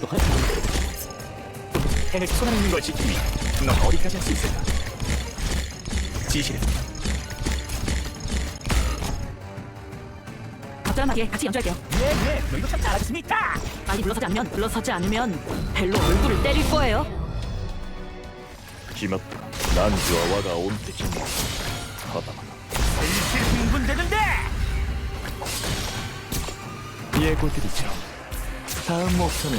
또한 해를 있는 걸 지키니 넌 어디까지 할 수 있을까? 지시를. 적절하게 같이 연주할게요. 네, 네, 예예 너희도 참 잘하겠습니다. 빨리 물러서지 않으면 물러서지 않으면 벨로 얼굴을 때릴 거예요. 기맙다 난 여와가 온 때쯤. 하다마다 일실 흥분되는데! 예고드리죠. 다음 목표는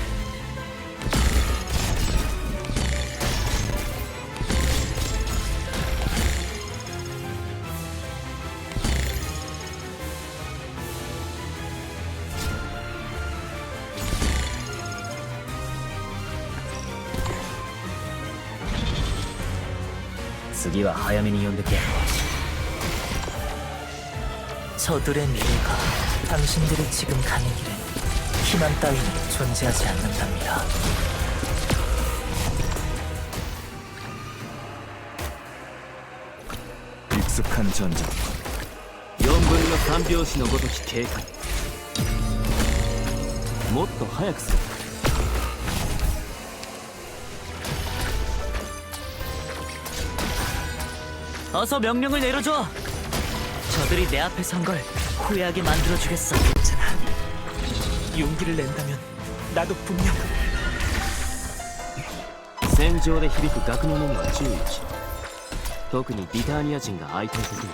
저들의 미래가 당신들이 지금 가는 길에 희망 따위는 존재하지 않는답니다. 익숙한 전장. 4分の3拍子のごとき警戒もっと早くする 어서 명령을 내려줘. 저들이 내 앞에 선 걸 후회하게 만들어 주겠어. 괜찮아. 용기를 낸다면 나도 분명 戦場で響く楽の門は注意しろ特にビターニア人が相手の時に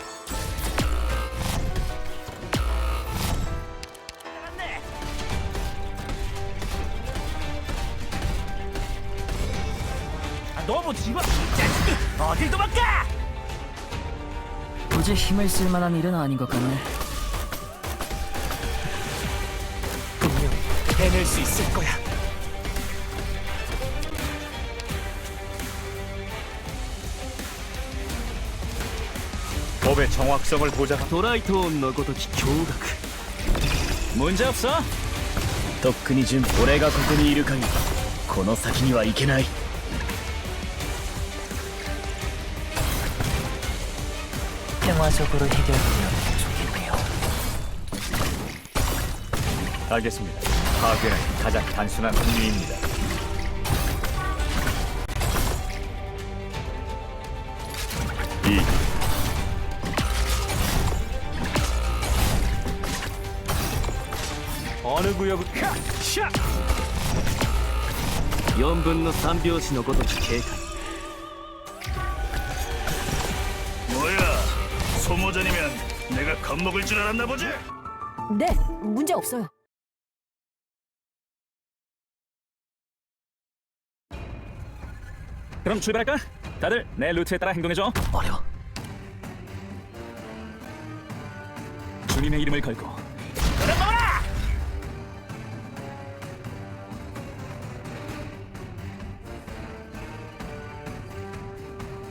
너무 지금 자식이 어딜 도망가! 굳이 힘을 쓸 만한 일은 아닌 것 같네. 분명 해낼 수 있을 거야. 법의 정확성을 보장한 トライトーンのごとき驚愕 문제 없어 とっくに順俺がここにいる限りこの先には行けない 평화적으로 해결되면 좋겠네요. 알겠습니다 파괴는 가장 단순한 흥미입니다 이 어느 구역을 카! 샤! 4分の3拍子のごとき警戒 소모전이면 내가 겁먹을 줄 알았나 보지? 네, 문제 없어요. 그럼 출발할까? 다들 내 루트에 따라 행동해줘. 어려워. 주님의 이름을 걸고.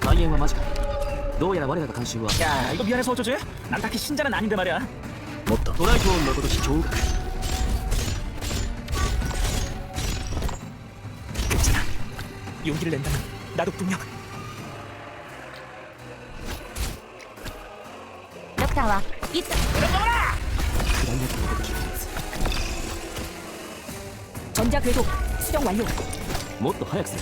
가이엔와 마지카. どうやら我らが監修は 야, 이거 미안해서 어쩌지? 난 딱히 신자는 아닌데 말이야. もっとドライトーンのごとき驚愕 괜찮아 용기를 낸다면 나도 분명 ドクターはいつ 전자 궤도 수정 완료. もっと早くする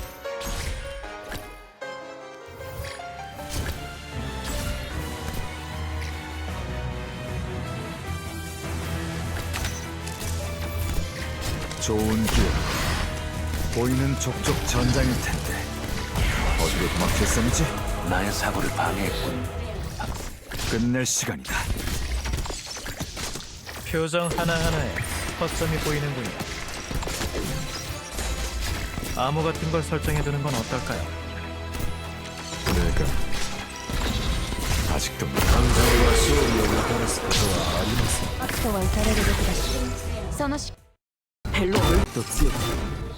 좋은 기회. 보이는 족족 전장일 텐데. 어디로 도망칠 셈이지? 나의 사고를 방해했군. 끝낼 시간이다. 표정 하나하나에 허점이 보이는군요. 암호 같은 걸 설정해두는 건 어떨까요? 내가 아직도 悪とは打たれるべきだしそのし 벨로 얼 또強く